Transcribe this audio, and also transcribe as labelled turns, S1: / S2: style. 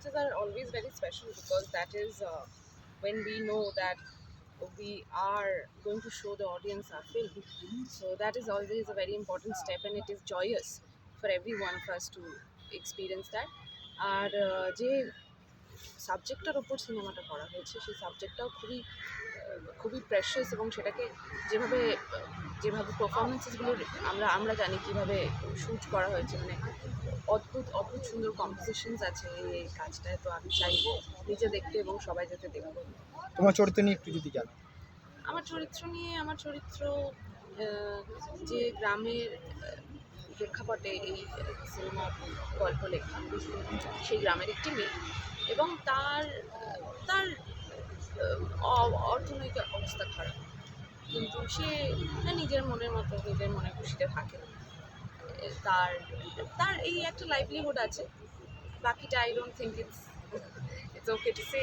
S1: performances are always very special because that is uh, when we know that we are going to show the audience our film. So that is always a very important step and it is joyous for every one of us to experience that. আর যে সাবজেক্টটার ওপর সিনেমাটা করা হয়েছে সেই সাবজেক্টটাও খুবই খুবই precious এবং সেটাকে যেভাবে যেভাবে পারফরমেন্সেসগুলো আমরা আমরা জানি কীভাবে শ্যুট করা হয়েছে মানে অদ্ভুত অদ্ভুত সুন্দর কম্পোজিশনস আছে এই কাজটায় তো আমি চাই নিজে দেখতে এবং সবাই যাতে দেখব
S2: তোমার চরিত্র নিয়ে একটু যদি জানো।
S1: আমার চরিত্র নিয়ে আমার চরিত্র যে গ্রামের প্রেক্ষাপটে এই সিনেমা গল্প লেখা সেই গ্রামের একটি মেয়ে এবং তার তার অর্থনৈতিক কিন্তু সে নিজের মনের মতো নিজের মনে খুশিতে থাকে। তার তার এই একটা লাইভলিহুড আছে। বাকিটা I don't think it's it's okay to say